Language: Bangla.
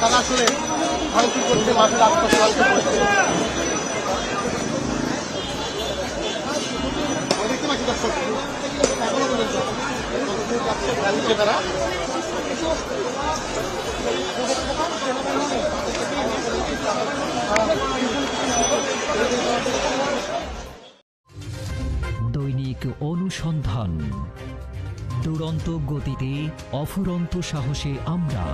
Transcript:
তারা আসলে ভাঙচুর করছে মাঠের ভাঙচুর করছে দেখতে পাচ্ছি দর্শক এখনও পর্যন্ত তারা দৈনিক অনুসন্ধান। দুরন্ত গতিতে অফুরন্ত সাহসে আমরা